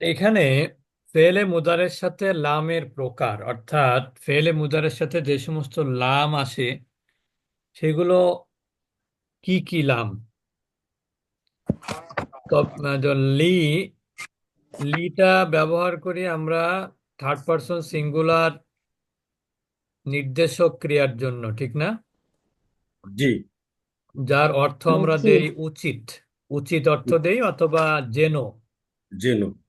এখানে ফেলে মুদারের সাথে লামের প্রকার অর্থাৎ ফেলে মুদারের সাথে যে সমস্ত লাম আসে সেগুলো কি কি লাম? লি লিটা ব্যবহার করি আমরা থার্ড পারসন সিঙ্গুলার নির্দেশক ক্রিয়ার জন্য ঠিক না? জি। যার অর্থ আমরা দেই উচিত। উচিত অর্থ দেই অথবা জেনো। জেনো।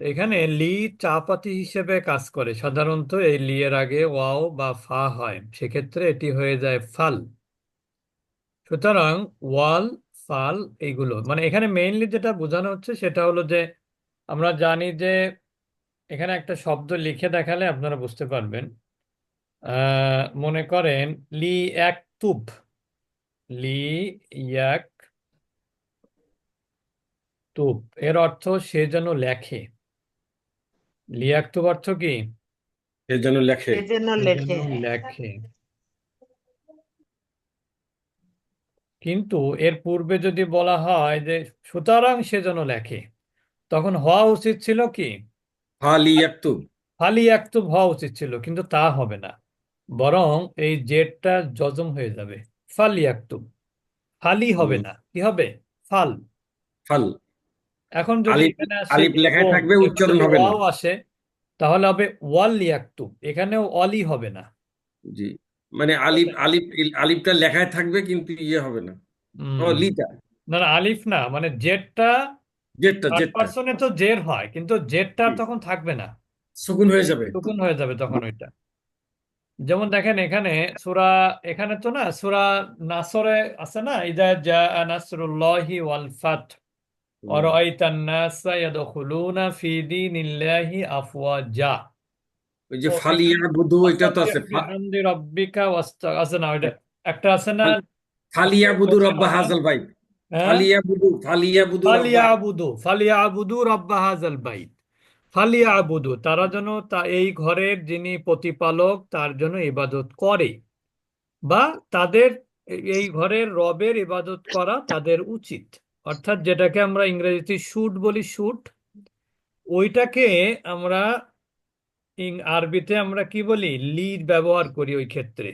এখানে লি চাপাতি হিসেবে কাজ করে। সাধারণত এই লি এর আগে ওয়াও বা ফা হয়। সেক্ষেত্রে এটি হয়ে যায় ফাল। সুতরাং ওয়াল, ফাল এইগুলো মানে এখানে মেইনলি যেটা বোঝানো হচ্ছে সেটা হলো যে আমরা জানি যে এখানে একটা শব্দ লিখে দেখালে আপনারা বুঝতে পারবেন। মনে করেন লি এক তুব লি এক তুব এর অর্থ সে যেন লেখে। লি এক তুব অর্থ কি? এর জন্য লেখে। লেখে। কিন্তু এর পূর্বে যদি বলা হয় যে সুতরাং সে যেন লেখে তখন হওয়া উচিত ছিল কি? ফালি ইয়াকতুব। ফালি একতুব হওয়া উচিত ছিল কিন্তু তা হবে না। বরং এই জেডটা জজম হয়ে যাবে। ফালি একতুব ফালি হবে না। কি হবে? ফাল। ফাল। এখন যদি আলিফ এখানে আসে আলিফ লেখায় থাকবে উচ্চারণ হবে না। আসে তাহলে হবে ওয়াল ইয়াকতুব এখানেও অলি হবে না। জি। মানে আলিফ আলিফ আলিফটা লেখায় থাকবে কিন্তু ইয়ে হবে না। ও লিটা। না না আলিফ না মানে জেডটা থার্ড জেটটা। পার্সনে তো জের হয় কিন্তু জেডটা তখন থাকবে না। সুকুন হয়ে যাবে। সুকুন হয়ে যাবে তখন ওইটা। যেমন দেখেন এখানে সূরা এখানে তো না সূরা নাসরে আছে না ইদা জা নাসরুল্লাহি ওয়াল ফাত ওই যে তো আছে। একটা আছে না? রব্বা হাজাল বাইত। ফালিয়াবুদু ফালিয়াবুদু রাব্বা হাজাল বাইত। ফালিয়াবুদু তারা যেন তা এই ঘরের যিনি প্রতিপালক তার জন্য ইবাদত করে। বা তাদের এই ঘরের রবের ইবাদত করা তাদের উচিত। অর্থাৎ যেটাকে আমরা ইংরেজিতে শুট বলি শুট ওইটাকে আমরা আরবিতে আমরা কি বলি? লিড ব্যবহার করি ওই ক্ষেত্রে।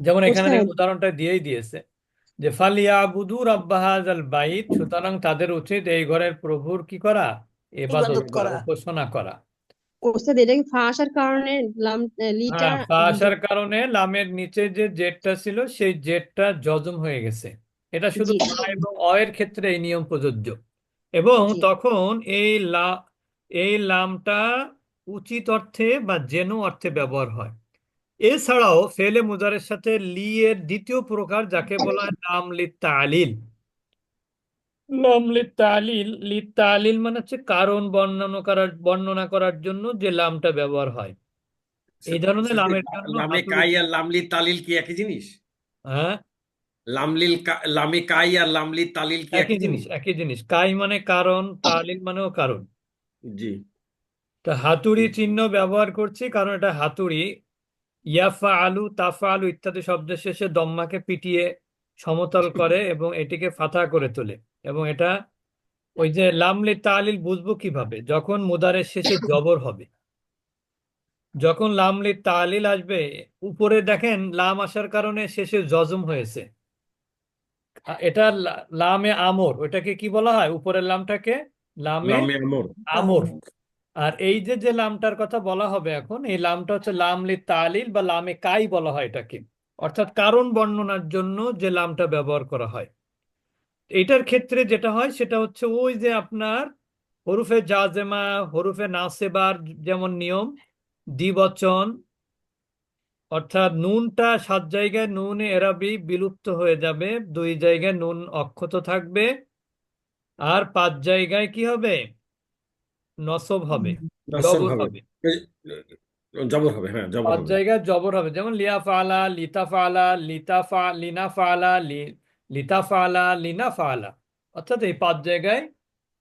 যেমন এখানে উদাহরণটা দিয়েই দিয়েছে যে ফালিয়াবুদু রাব্বা হাযাল বাইত সুতরাং তাদের উচিত এই ঘরের প্রভুর কি করা? ইবাদত ইবাদত করা উপাসনা করা। ওস্তাদ এটা কি ফা কারণে লাম লিটা হ্যাঁ কারণে লামের নিচে যে জেডটা ছিল সেই জেডটা জজম হয়ে গেছে। এটা শুধু এবং অ এর ক্ষেত্রে এই নিয়ম প্রযোজ্য। এবং তখন এই লা এই লামটা উচিত অর্থে বা যেন অর্থে ব্যবহার হয়। এছাড়াও ফেলে মুজারের সাথে লি এর দ্বিতীয় প্রকার যাকে বলা হয় লাম লি তালিল। লাম লি তালিল লি তালিল মানে হচ্ছে কারণ বর্ণনা করার বর্ণনা করার জন্য যে লামটা ব্যবহার হয়। এই ধরনের লামের জন্য লামে কাই আর লামলি তালিল কি একই জিনিস? হ্যাঁ? লামলিল লামে কাই আর লামলি তালিল কি একই জিনিস একই জিনিস। কাই মানে কারণ তালিল মানেও কারণ। জি। তা হাতুড়ি চিহ্ন ব্যবহার করছি কারণ এটা হাতুড়ি। ইয়াফা আলু তাফা আলু ইত্যাদি শব্দের শেষে দম্মাকে পিটিয়ে সমতল করে এবং এটিকে ফাথা করে তোলে। এবং এটা ওই যে লামলি তালিল বুঝব কীভাবে? যখন মুদারের শেষে জবর হবে। যখন লামলি তালিল আসবে উপরে দেখেন লাম আসার কারণে শেষে জজম হয়েছে। এটা লা- লামে আমর ওটাকে কি বলা হয়? উপরের লামটাকে? লামে লামে আমর। আমর। আর এই যে যে লামটার কথা বলা হবে এখন এই লামটা হচ্ছে লামলি তালিল বা লামে কাই বলা হয় এটাকে। অর্থাৎ কারণ বর্ণনার জন্য যে লামটা ব্যবহার করা হয়। এটার ক্ষেত্রে যেটা হয় সেটা হচ্ছে ওই যে আপনার হরুফে জাজেমা হরুফে নাসেবার যেমন নিয়ম দ্বিবচন অর্থাৎ নুনটা সাত জায়গায় নুন এরাবি বিলুপ্ত হয়ে যাবে। দুই জায়গায় নুন অক্ষত থাকবে। আর পাঁচ জায়গায় কি হবে? নসব হবে। জবর হবে। জবর হবে হ্যাঁ জবর পাঁচ হবে। জায়গায় জবর হবে। যেমন লিয়া ফালা লিতা ফালা লিতা ফা লিনা ফালা লি লিতা ফালা লিনা ফালা অর্থাৎ এই পাঁচ জায়গায়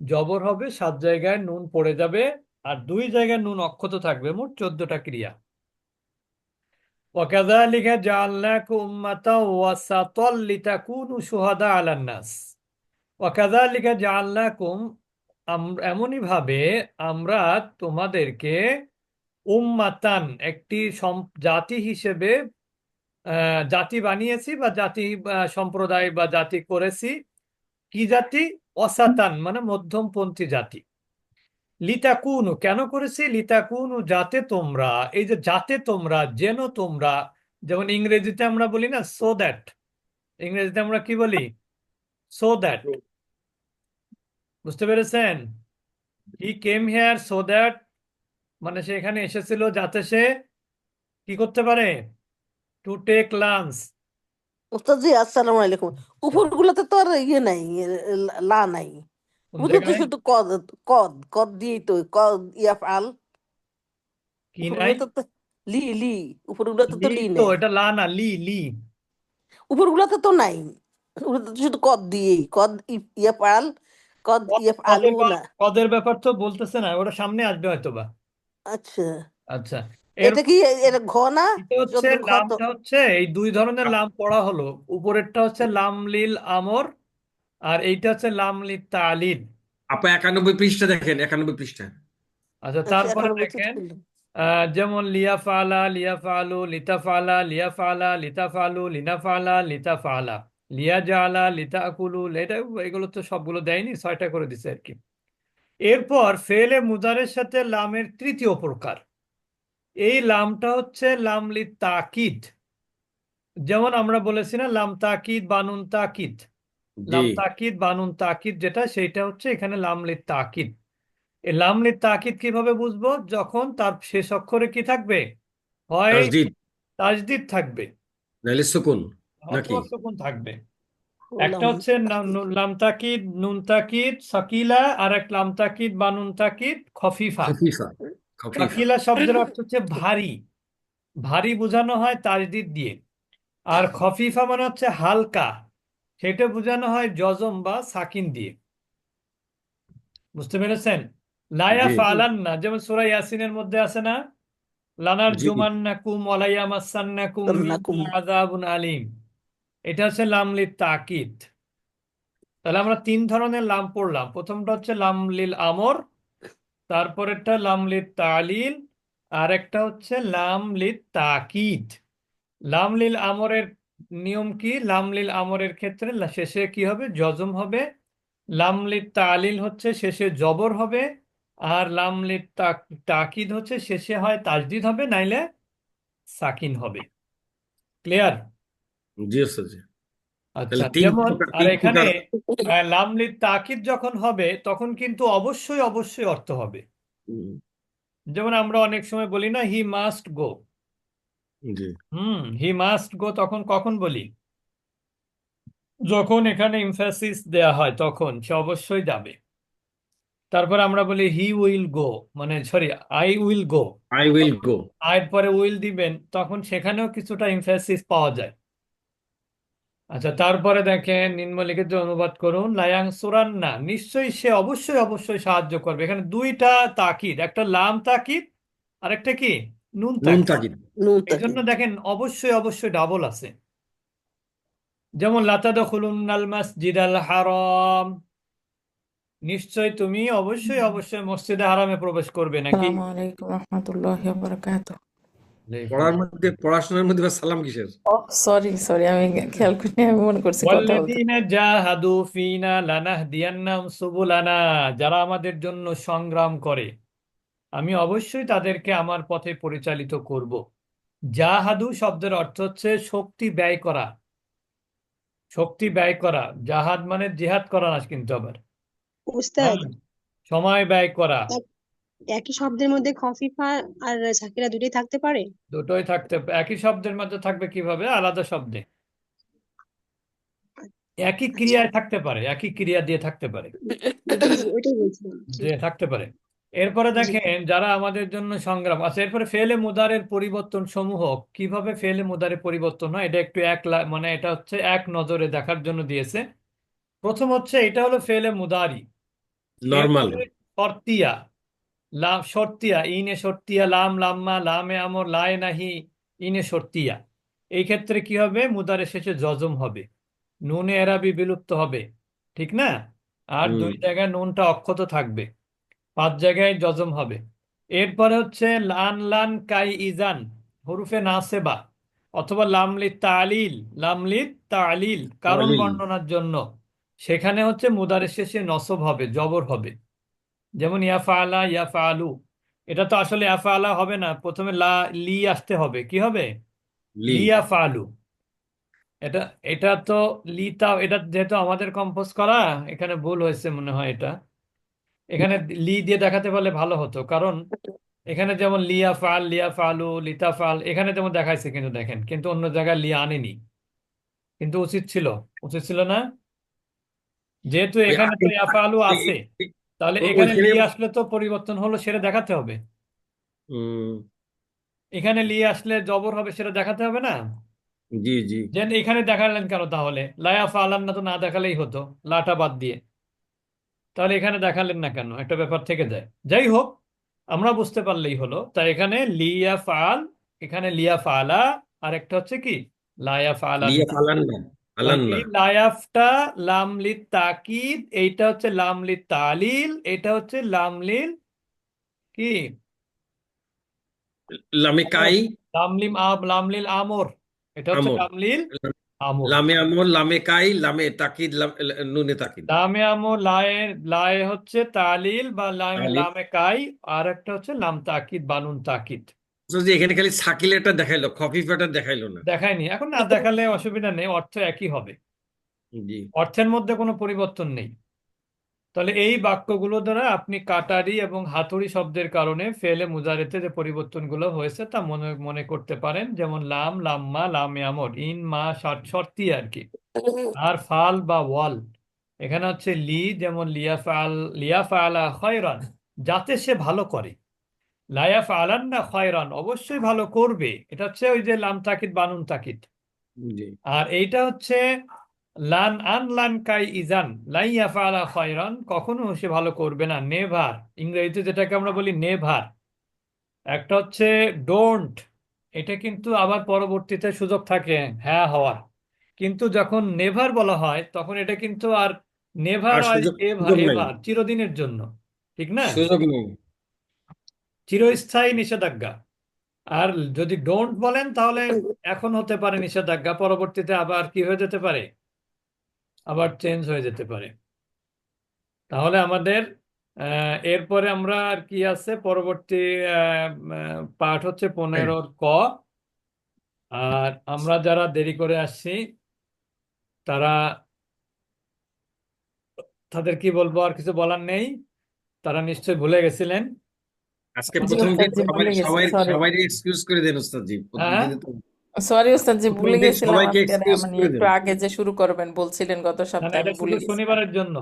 জবর হবে সাত জায়গায় নুন পড়ে যাবে। আর দুই জায়গায় নুন অক্ষত থাকবে। মোট চোদ্দটা ক্রিয়া। وكذلك جعلناكم أمة وسطا لتكونوا شهداء على الناس وكذلك جعلناكم আম- এমনই ভাবে আমরা তোমাদেরকে উম্মাতান একটি সম- জাতি হিসেবে আহ, জাতি বানিয়েছি বা জাতি আহ, সম্প্রদায় বা জাতি করেছি কি জাতি অসাতান মানে মধ্যমপন্থী জাতি লিতাকুনু কেন করেছি? লিতাকুনু যাতে তোমরা এই যে যাতে তোমরা যেন তোমরা যেমন ইংরেজিতে আমরা বলি না সো দ্যাট ইংরেজিতে আমরা কি বলি? সো দ্যাট বুঝতে পেরেছেন? He came here so that মানে সে এখানে এসেছিল যাতে সে কি করতে পারে? টু টেক লাঞ্চ ওস্তাদ জি আসসালামু আলাইকুম। উপর গুলোতে তো আর ইয়ে নাই লা নাই। কোন বুঝলো তো জায়গায় শুধু কদ কদ কদ দিয়েই তো কদ ইয়াফ আল কি উপর নাই গুলোতে তো লি লি উপর গুলোতে তো লি লি তো নাই এটা লা না লি লি উপর গুলোতে তো নাই ওগুলোতে তো শুধু কদ দিয়েই কদ ইয়াফ আল কদ ক- ইয়াফ কদের আলু বা- না কদের ব্যাপার তো বলতেছে না ওটা সামনে আসবে হয়তো বা আচ্ছা। আচ্ছা। এর এটা কি এটা ঘ না? এটা হচ্ছে চোদ্দ ঘ তো লামটা হচ্ছে এই দুই ধরনের লাম পড়া হলো। উপরেরটা হচ্ছে লাম লিল আমর। আর এইটা হচ্ছে লাম লিল তালিল আপা একানব্বই পৃষ্ঠা দেখেন একানব্বই পৃষ্ঠা। আচ্ছা আচ্ছা তারপরে দেখেন আহ, যেমন লিয়া ফালা লিয়া ফালু লিতা ফালা লিয়া ফালা লিতা ফালু লিনা ফালা লিতা ফালা লিয়া জালা লিতা আকুলু এটা এগুলো তো সবগুলো দেয়নি ছয়টা করে দিছে আর কি। এরপর ফেলে মুদারের সাথে লামের তৃতীয় প্রকার। এই লামটা হচ্ছে লামলি তাকিদ। যেমন আমরা বলেছি না লাম তাকিদ বানুন তাকিদ। লাম তাকিদ বানুন তাকিদ যেটা সেইটা হচ্ছে এখানে লামলি তাকিদ। এই লামলি তাকিদ কীভাবে বুঝব? যখন তার শেষ অক্ষরে কি থাকবে? হয় তাসদিদ। তাজদিদ থাকবে। নাহলে সুকুন নাকি? অথবা সুকুন থাকবে। একটা হচ্ছে লাম তাকিদ নুন তাকিদ সাকিলা আর এক লাম তাকিদ বা নুন তাকিদ খফিফা। খফিফা খফিফা। সাকিলা শব্দের অর্থ হচ্ছে ভারী। ভারী বোঝানো হয় তাজদিদ দিয়ে। আর খফিফা মানে হচ্ছে হালকা। সেটা বোঝানো হয় জজম বা সাকিন দিয়ে। বুঝতে পেরেছেন? লায়া ফালান না যেমন সূরা ইয়াসিনের মধ্যে আছে না? লানার জুমান নাকুম ওয়ালাইয়া মাসান্নাকুম আযাবুন আলিম। এটা হচ্ছে লামলিল তাকিদ। তাহলে আমরা তিন ধরনের লাম পড়লাম। প্রথমটা হচ্ছে লামলিল আমর তারপরেরটা লামলিল তালিল আর একটা হচ্ছে লামলিল তাকিদ। লামলিল আমরের নিয়ম কি? লামলিল আমরের ক্ষেত্রে শেষে কি হবে? জজম হবে। লামলিল তালিল হচ্ছে শেষে জবর হবে। আর লামলিল তাক- তাকিদ হচ্ছে শেষে হয় তাজদিদ হবে নাইলে সাকিন হবে। ক্লিয়ার? জি ওস্তাদ জি। আচ্ছা যেমন আর এখানে আহ, তাকিদ যখন হবে তখন কিন্তু অবশ্যই অবশ্যই অর্থ হবে। যেমন আমরা অনেক সময় বলি না he must go. G. Hmm he must go তখন কখন বলি? যখন এখানে ইমফ্যাসিস দেয়া হয় তখন সে অবশ্যই যাবে। তারপর আমরা বলি হি উইল গো মানে sorry I will go I will go আয়ের পরে উইল দিবেন তখন সেখানেও কিছুটা ইমফ্যাসিস পাওয়া যায়। আচ্ছা তারপরে দেখেন নিম্নলিখিত অনুবাদ করুন লায়াং সুরান্না নিশ্চয়ই সে অবশ্যই অবশ্যই সাহায্য করবে। এখানে দুইটা তাকিদ একটা লাম তাকিদ আর একটা কি? নুন নুন তাকিদ নুন এই দেখেন অবশ্যই অবশ্যই ডাবল আছে। যেমন লাতাদখুলুন্নাল মাসজিদাল হারাম। নিশ্চয় তুমি অবশ্যই অবশ্যই মসজিদে হারামে প্রবেশ করবে নাকি? আসসালামু আলাইকুম রহমতুল্লাহি ওয়াবারাকাতুহ পড়ার মধ্যে পড়াশোনার মধ্যে সালাম কিসের? সরি সরি আমি খেয়াল করিনি আমি মনে করছি কথা বলতে। ওয়াল্লাযীনা জাহাদু ফিনা লানাহদিয়ান্নাহুম সুবুলানা যারা আমাদের জন্য সংগ্রাম করে। আমি অবশ্যই তাদেরকে আমার পথে পরিচালিত করব। জাহাদু শব্দের অর্থ হচ্ছে শক্তি ব্যয় করা। শক্তি ব্যয় করা। জাহাদ মানে জিহাদ করা না কিন্তু আবার। উস্তাদ। হ্যাঁ সময় ব্যয় করা। একই শব্দের মধ্যে খফিফা আর সাকিরা দুটোই থাকতে পারে? দুটোই থাকতে একই শব্দের মধ্যে থাকবে কীভাবে? আলাদা শব্দে। একই আচ্ছা। ক্রিয়ায় থাকতে পারে একই ক্রিয়া দিয়ে থাকতে পারে। যে থাকতে পারে। এরপরে দেখেন যারা আমাদের জন্য সংগ্রাম আছে এরপরে ফেলে মুদারের পরিবর্তন সমূহ কীভাবে ফেলে মুদারে পরিবর্তন হয়? এটা একটু এক মানে এটা হচ্ছে এক নজরে দেখার জন্য দিয়েছে। প্রথম হচ্ছে এটা হলো ফেলে মুদারি। নর্মাল। শর্তিয়া লাম শর্তিয়া ইনে শর্তিয়া লাম লাম্মা লামে আমর লায় নাহি ইনে শর্তিয়া। এই ক্ষেত্রে কি হবে? মুদারে শেষে জজম হবে। নুনে এরাবি বিলুপ্ত হবে। ঠিক না? আর দুই জায়গায় নুনটা অক্ষত থাকবে। পাঁচ জায়গায় জজম হবে। এরপরে হচ্ছে লান লান কাই ইজান হরুফে নাসেবা অথবা লামলি তালিল লামলি তালিল কারণ। বর্ণনার জন্য। সেখানে হচ্ছে মুদারের শেষে নসব হবে জবর হবে। যেমন ইয়াফালা ইয়াফালু এটা তো আসলে ইয়াফালা হবে না প্রথমে লা লি আসতে হবে। কি হবে? লিয়া ফালু। এটা এটা তো লিতা এটা যেহেতু আমাদের কম্পোজ করা এখানে ভুল হয়েছে মনে হয় এটা। এখানে লি দিয়ে দেখাতে পারলে ভালো হতো কারণ এখানে যেমন লিয়া ফাল লিয়া ফালু লিতা ফাল এখানে যেমন দেখাইছে কিন্তু দেখেন কিন্তু অন্য জায়গায় লিয়া আনেনি। কিন্তু উচিত ছিল উচিত ছিল না? যেহেতু এখানে তো ইয়া ফালু আছে তাহলে এখানে লি আসলে তো পরিবর্তন হলো সেটা দেখাতে হবে। এখানে লি আসলে জবর হবে সেটা দেখাতে হবে না? জি জি। যে এখানে দেখালেন কেন তাহলে? লায়া ফালান না তো না দেখালেই হতো লাটা বাদ দিয়ে। তাহলে এখানে দেখালেন না কেন? একটা ব্যাপার থেকে যায়। যাই হোক আমরা বুঝতে পারলেই হলো তাই এখানে লিয়া ফাল এখানে লিয়া ফালা আর একটা হচ্ছে কি? লায়া এই লায়াফটা লামলি তাকিদ এইটা হচ্ছে লামলি তালিল এটা হচ্ছে লামলিল কি? লামে কাই? লামলিম আব লামলিল আমর এটা হচ্ছে। লামলিল লামে আমর লামে কাই লামে তাকিদ নুনে তাকিদ লামে আমর লায়ে লায়ে হচ্ছে তালিল বা লামে কাই আর একটা হচ্ছে লাম তাকিদ বানুন তাকিদ। যে এখানে খালি সাকিলেটা দেখাইলো খফিফাটা দেখাইলো না। দেখায়নি। এখন না দেখালে অসুবিধা নেই অর্থ একই হবে। জি। অর্থের মধ্যে কোনো পরিবর্তন নেই। তাহলে এই বাক্যগুলো দ্বারা আপনি কাটারি এবং হাতুড়ি শব্দের কারণে ফেলে মুজারেতে যে পরিবর্তনগুলো হয়েছে তা মনে মনে করতে পারেন। যেমন লাম লাম্মা লামে আমর ইন মা শর্ত শর্তি আর কি। আর ফাল বা ওয়াল। এখানে হচ্ছে লি যেমন লিয়া ফাল লিয়া ফালা খয়রান যাতে সে ভালো করে। লায়া ফালান না খয়রান অবশ্যই ভালো করবে। এটা হচ্ছে ওই যে লাম তাকিদ বানুন তাকিদ। আর এইটা হচ্ছে লান আন লান কাই ইজান লাই ইয়াফালা খয়রান কখনো সে ভালো করবে না। নেভার ইংরেজিতে যেটাকে আমরা বলি নেভার। একটা হচ্ছে ডোন্ট এটা কিন্তু আবার পরবর্তীতে সুযোগ থাকে হ্যাঁ হওয়ার। কিন্তু যখন নেভার বলা হয় তখন এটা কিন্তু আর নেভার এভার এভার চিরদিনের জন্য ঠিক না? সুযোগ নেই। চিরস্থায়ী নিষেধাজ্ঞা। আর যদি ডোন্ট বলেন তাহলে এখন হতে পারে নিষেধাজ্ঞা পরবর্তীতে আবার কি হয়ে যেতে পারে? আবার চেঞ্জ হয়ে যেতে পারে। তাহলে আমাদের আহ, এরপরে আমরা আর কি আছে? পরবর্তী পাঠ হচ্ছে পনেরোর ক। আর আমরা যারা দেরি করে আসছি তারা তাদের কি বলব? আর কিছু বলার নেই? তারা নিশ্চয়ই ভুলে গেছিলেন। আজকে প্রথম দিন সবাই সবাই এক্সকিউজ করে দেন ওস্তাদ জি প্রথম হ্যাঁ? সরি ওস্তাদ জি ভুলে গেছিলাম সবাইকে মানে করে একটু। আগে যে শুরু করবেন বলছিলেন গত না না সপ্তাহে এটা আমি ভুলে শুধু গেছিলাম শনিবারের জন্য।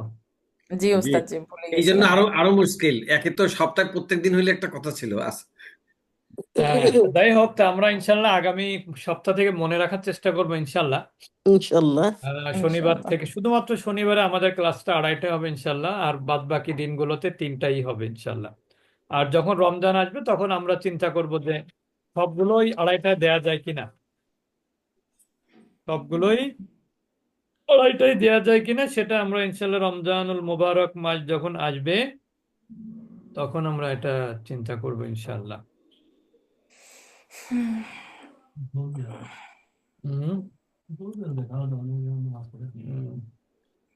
জি ওস্তাদ জি ভুলে এই জন্য গেছিলাম। আরও আরও মুশকিল। একে তো সপ্তাহে প্রত্যেক দিন হইলে একটা কথা ছিল আস। হ্যাঁ, যাই হোক আমরা ইনশাল্লাহ আগামী সপ্তাহ থেকে মনে রাখার চেষ্টা করব ইনশাল্লাহ। ইনশাল্লাহ। শনিবার। থেকে শুধুমাত্র শনিবারে আমাদের ক্লাসটা আড়াইটায় হবে ইনশাল্লাহ আর বাদ বাকি দিনগুলোতে তিনটাই হবে ইনশাল্লাহ। আর যখন রমজান আসবে তখন আমরা চিন্তা করব যে সবগুলোই আড়াইটায় দেয়া যায় কিনা। সবগুলোই কড়াইটাই দেয়া যায় কিনা সেটা আমরা ইনশাল্লাহ রমজানুল মুবারক মাস যখন আসবে তখন আমরা এটা চিন্তা করব ইনশাল্লাহ হুম। হুম।